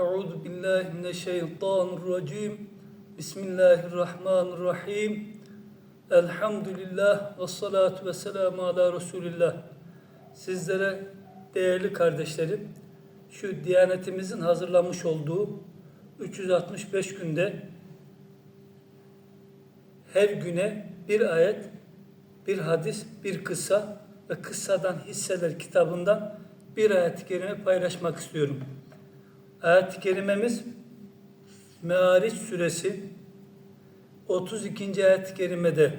Euzu billahi mineşşeytanirracim. Bismillahirrahmanirrahim. Elhamdülillah ve salatu ve selamu ala Resulillah. Sizlere değerli kardeşlerim, şu Diyanetimizin hazırlamış olduğu 365 günde her güne bir ayet, bir hadis, bir kıssa ve kıssadan hisseler kitabından bir ayet-i kerime paylaşmak istiyorum. Ayet-i kerimemiz Meariç suresi 32. ayet-i kerimede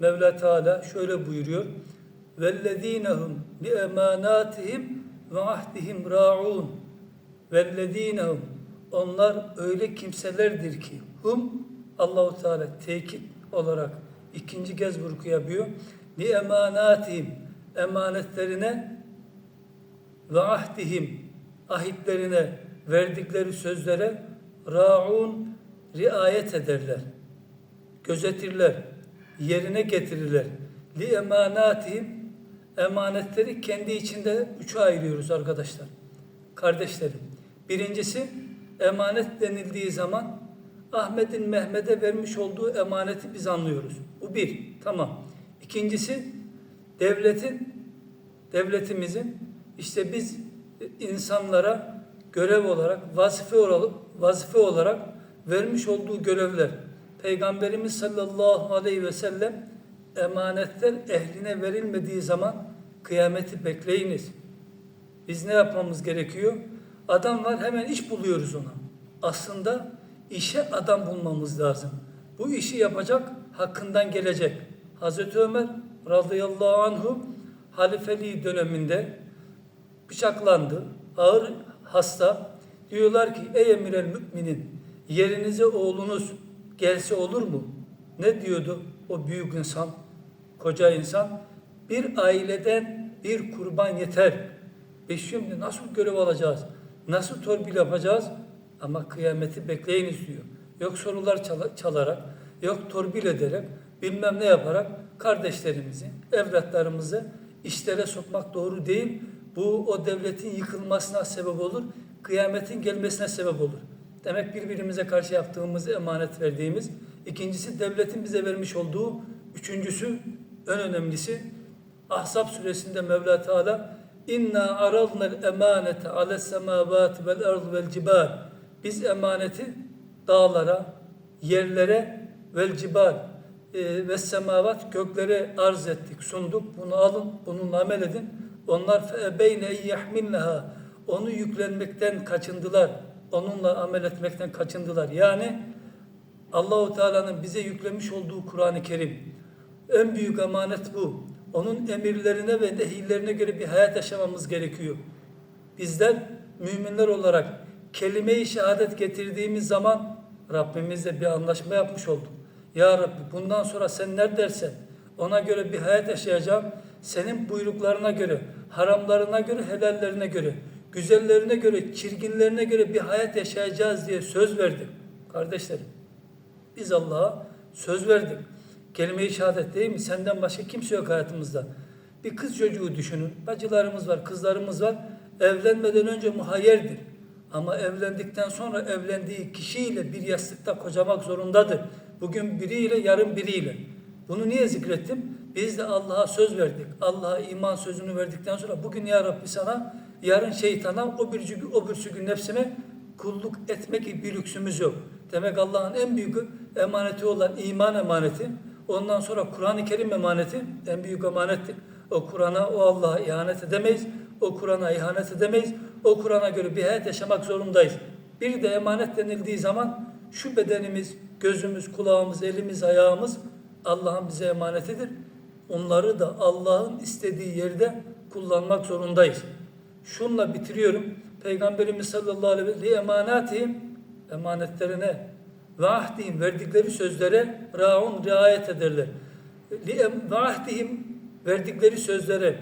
Mevla Teala şöyle buyuruyor. وَالَّذ۪ينَهُمْ بِاَمَانَاتِهِمْ وَعَهْدِهِمْ رَاعُونَ وَالَّذ۪ينَهُمْ Onlar öyle kimselerdir ki hum Allahu Teala tekit olarak ikinci kez vurgu yapıyor. Li emanatihim emanetlerine ve ahdihim ahitlerine verdikleri sözlere raun riayet ederler. Gözetirler, yerine getirirler. Li emanatihim emanetleri kendi içinde üçe ayırıyoruz arkadaşlar. Kardeşlerim. Birincisi emanet denildiği zaman Ahmet'in Mehmet'e vermiş olduğu emaneti biz anlıyoruz. Bu bir. Tamam. İkincisi devletin devletimizin işte biz insanlara görev olarak vazife olarak vazife olarak vermiş olduğu görevler. Peygamberimiz sallallahu aleyhi ve sellem emanetler ehline verilmediği zaman kıyameti bekleyiniz. Biz ne yapmamız gerekiyor? Adam var hemen iş buluyoruz ona. Aslında işe adam bulmamız lazım. Bu işi yapacak hakkından gelecek. Hazreti Ömer radıyallahu anhu halifeliği döneminde bıçaklandı. Ağır hasta. Diyorlar ki ey emir müminin yerinize oğlunuz gelse olur mu? Ne diyordu o büyük insan, koca insan? Bir aileden bir kurban yeter. Biz şimdi nasıl görev alacağız? Nasıl torpil yapacağız? Ama kıyameti bekleyiniz diyor. Yok sorular çala- çalarak, yok torpil ederek, bilmem ne yaparak kardeşlerimizi, evlatlarımızı işlere sokmak doğru değil. Bu o devletin yıkılmasına sebep olur, kıyametin gelmesine sebep olur. Demek birbirimize karşı yaptığımız emanet verdiğimiz, ikincisi devletin bize vermiş olduğu, üçüncüsü en önemlisi Ahzab suresinde Mevla Teala İnna aradna'l emanete ales semavati vel ard vel cibal. Biz emaneti dağlara, yerlere vel cibal e, ve semavat göklere arz ettik, sunduk. Bunu alın, bununla amel edin. Onlar febeyne yahminnaha. Onu yüklenmekten kaçındılar. Onunla amel etmekten kaçındılar. Yani Allahu Teala'nın bize yüklemiş olduğu Kur'an-ı Kerim en büyük emanet bu. Onun emirlerine ve nehirlerine göre bir hayat yaşamamız gerekiyor. Bizler müminler olarak kelime-i şehadet getirdiğimiz zaman Rabbimizle bir anlaşma yapmış olduk. Ya Rabbi bundan sonra sen ne dersen ona göre bir hayat yaşayacağım. Senin buyruklarına göre, haramlarına göre, helallerine göre, güzellerine göre, çirkinlerine göre bir hayat yaşayacağız diye söz verdim. Kardeşlerim, biz Allah'a söz verdik. Kelime-i şehadet değil mi? Senden başka kimse yok hayatımızda. Bir kız çocuğu düşünün. Bacılarımız var, kızlarımız var. Evlenmeden önce muhayyerdir. Ama evlendikten sonra evlendiği kişiyle bir yastıkta kocamak zorundadır. Bugün biriyle, yarın biriyle. Bunu niye zikrettim? Biz de Allah'a söz verdik. Allah'a iman sözünü verdikten sonra bugün ya Rabbi sana, yarın şeytana, o bir gün, o bir gün nefsime kulluk etmek gibi bir lüksümüz yok. Demek Allah'ın en büyük emaneti olan iman emaneti, ondan sonra Kur'an-ı Kerim emaneti en büyük emanettir. O Kur'an'a, o Allah'a ihanet edemeyiz. O Kur'an'a ihanet edemeyiz. O Kur'an'a göre bir hayat yaşamak zorundayız. Bir de emanet denildiği zaman şu bedenimiz, gözümüz, kulağımız, elimiz, ayağımız Allah'ın bize emanetidir. Onları da Allah'ın istediği yerde kullanmak zorundayız. Şunla bitiriyorum. Peygamberimiz sallallahu aleyhi ve sellem emanatihim emanetlerine ve ahdihim verdikleri sözlere raun riayet ederler. Ve ahdihim verdikleri sözlere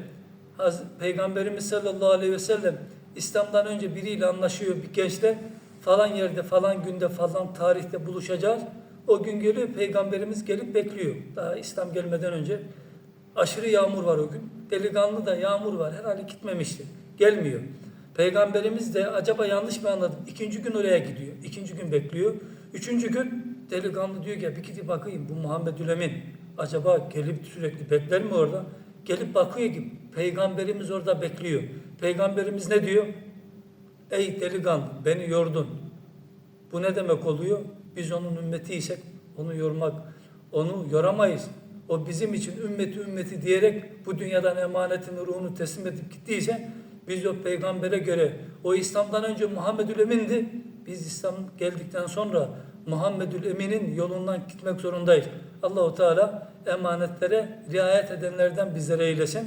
Peygamberimiz sallallahu aleyhi ve sellem İslam'dan önce biriyle anlaşıyor bir gençle falan yerde falan günde falan tarihte buluşacağız. O gün geliyor peygamberimiz gelip bekliyor. Daha İslam gelmeden önce aşırı yağmur var o gün. Delikanlı da yağmur var. Herhalde gitmemişti. Gelmiyor. Peygamberimiz de acaba yanlış mı anladım? İkinci gün oraya gidiyor. İkinci gün bekliyor. Üçüncü gün delikanlı diyor ki bir gidip bakayım bu Muhammedül Emin acaba gelip sürekli bekler mi orada? Gelip bakıyor ki peygamberimiz orada bekliyor. Peygamberimiz ne diyor? Ey delikanlı beni yordun. Bu ne demek oluyor? Biz onun ümmetiysek onu yormak, onu yoramayız. O bizim için ümmeti ümmeti diyerek bu dünyadan emanetini ruhunu teslim edip gittiyse biz o peygambere göre o İslam'dan önce Muhammedül Emin'di. Biz İslam geldikten sonra Muhammedül Emin'in yolundan gitmek zorundayız. Allahu Teala emanetlere riayet edenlerden bizlere eylesin.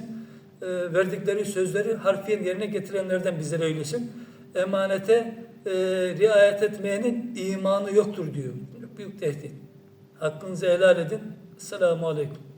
Ee, verdikleri sözleri harfiyen yerine getirenlerden bizlere eylesin. Emanete e, riayet etmeyenin imanı yoktur diyor. Büyük tehdit. Hakkınızı helal edin. Selamun Aleyküm.